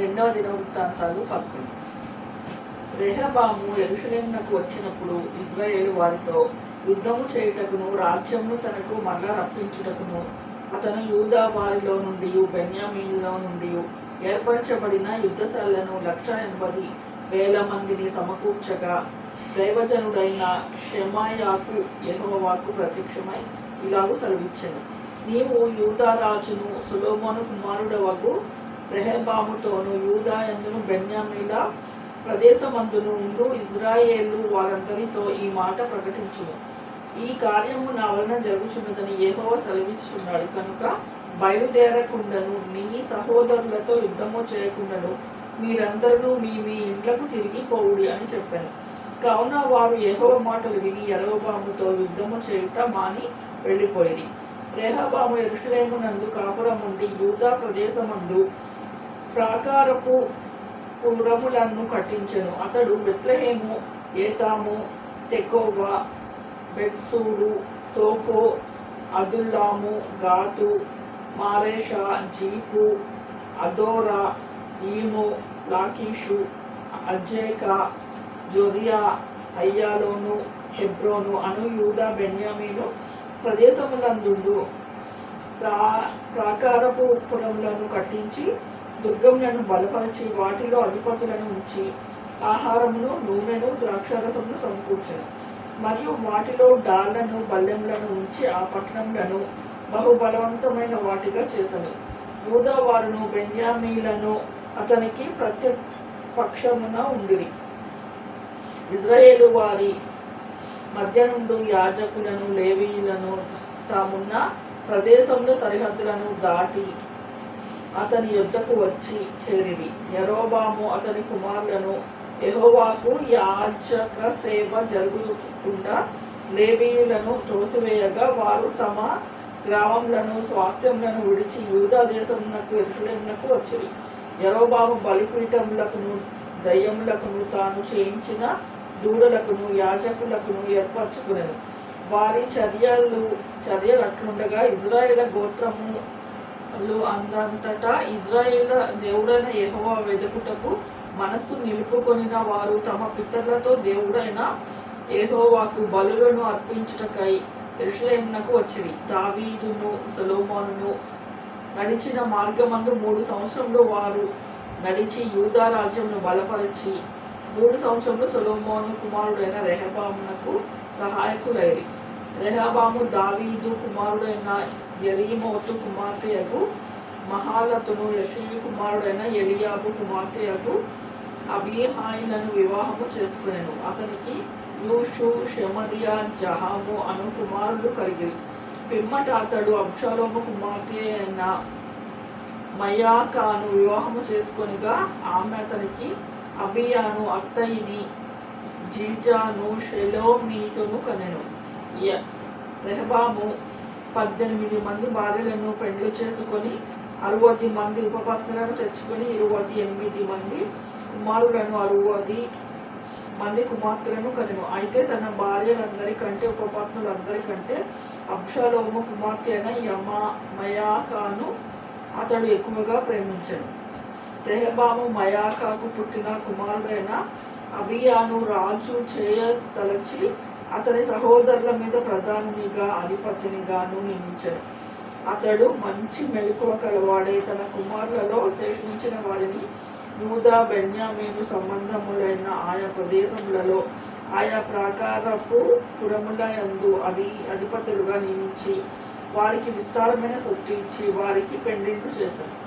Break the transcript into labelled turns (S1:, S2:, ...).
S1: రెండవ వృత్తాంతాలు పదకొండు రెహబాము ఎరుషులేమునకు వచ్చినప్పుడు ఇజ్రాయేల్ వారితో యుద్ధము చేయుటకును రాజ్యమును తనకు మరలా రప్పించుటకును అతను యూదా వారిలో నుండి బెన్యామీలో నుండి ఏర్పరచబడిన యుద్ధశాలను లక్ష ఎనభై వేల మందిని సమకూర్చగా దైవజనుడైన షమాయాకు యహోవాకు ప్రత్యక్షమై ఇలాగూ సెలవిచ్చాను నీవు యూదారాజును సులోమోను కుమారుడవకు రెహబాముతోను యూదా ఎందును బెన్యామీల ప్రదేశమందును ఉండు ఇజ్రాయేలు వారందరితో ఈ మాట ప్రకటించు ఈ కార్యము నా వలన జరుగుచున్నదని ఏహోవ సెలవిస్తున్నాడు కనుక బయలుదేరకుండాను నీ సహోదరులతో యుద్ధము చేయకుండాను మీరందరూ మీ మీ ఇండ్లకు తిరిగి పోవుడి అని చెప్పాను కావున వారు ఏహోవ మాటలు విని ఎరవబాముతో యుద్ధము చేయుట మాని వెళ్ళిపోయింది రేహబాబు ఎరుషులేమునందు కాపురముండి యూదా ప్రదేశమందు ప్రాకారపు పురములను కట్టించెను అతడు Bethlehem Etam Tekoa Bethzur Soco Adullam Gath Mareshah Ziph Adoraim Lachish Azekah Zorah Aijalon Hebron అను యూద బెన్యామీను ప్రదేశములందుండు ప్రా ప్రాకారపు పురములను కట్టించి దుర్గములను బలపరిచి వాటిలో అధిపతులను ఉంచి ఆహారమును నూనెను ద్రాక్షారసమును సమకూర్చను మరియు వాటిలో డాళ్లను బల్లెములను ఉంచి ఆ పట్టణములను బహుబలవంతమైన వాటిగా చేసను యూదావారును బెన్యామీలను అతనికి ప్రత్యపక్షమున ఉంది ఇజ్రాయేల్ ఇజ్రాయేలు వారి మధ్య నుండి యాజకులను లేవీలను తామున్న ప్రదేశంలో సరిహద్దులను దాటి అతని యుద్ధకు వచ్చి చేరిరి యరోబాము అతని కుమారులను యహోవాకు యాజక సేవ జరుగుకుండా లేవీయులను తోసివేయగా వారు తమ గ్రామములను స్వాస్థ్యములను విడిచి యూదా దేశమునకు ఎరుషులేమునకు వచ్చిరి యరోబాము బలిపీఠములకును దయ్యములకును తాను చేయించిన దూడలకును యాజకులకును ఏర్పరచుకునేది వారి చర్యలు చర్యలు అట్లుండగా ఇజ్రాయేల్ గోత్రము లో అందంతటా ఇజ్రాయేల్ దేవుడైన యహోవా వెతుకుటకు మనస్సు నిలుపుకొనిన వారు తమ పితరులతో దేవుడైన యహోవాకు బలులను అర్పించుటకై ఎరుషలేమునకు వచ్చింది దావీదును సొలోమోనును నడిచిన మార్గమందు మూడు సంవత్సరంలో వారు నడిచి యూదా రాజ్యంను బలపరిచి మూడు సంవత్సరంలో సొలోమోను కుమారుడైన రెహబామునకు సహాయకులైరి రెహబాము దావీదు కుమారుడైన ఎలీమోతు కుమార్తెయకు మహాలతును యశ్వి కుమారుడైన ఎలియాబు కుమార్తెయకు అబీహాయిలను వివాహము చేసుకునేను అతనికి యూషు షమరియా జహాము అను కుమారుడు కలిగి పిమ్మట అతడు అంశాలోము కుమార్తె అయిన మయాకాను వివాహము చేసుకునిగా ఆమె అతనికి అబియాను అత్తయిని జీజాను షెలోమీతోను కనెను రెహబాము పద్దెనిమిది మంది భార్యలను పెళ్లి చేసుకొని అరవది మంది ఉపపత్నులను తెచ్చుకొని ఇరవై ఎనిమిది మంది కుమారులను అరవది మంది కుమార్తెలను కలిగిన అయితే తన భార్యలందరికంటే ఉపపత్నులందరికంటే అక్షలోమ కుమార్తె అయిన యమా మయాకాను అతడు ఎక్కువగా ప్రేమించాడు రెహబాము మయాకాకు పుట్టిన కుమారుడైన అభియాను రాజు చేయ తలచి అతని సహోదరుల మీద ప్రధానిగా అధిపతినిగాను నియమించారు అతడు మంచి మెలకువ కలవాడే తన కుమారులలో శేషించిన వారిని యూదా బెన్యామీను సంబంధములైన ఆయా ప్రదేశములలో ఆయా ప్రాకారపు పురముల యందు అది అధిపతులుగా నియమించి వారికి విస్తారమైన సొత్తు ఇచ్చి వారికి పెండింట్లు చేశారు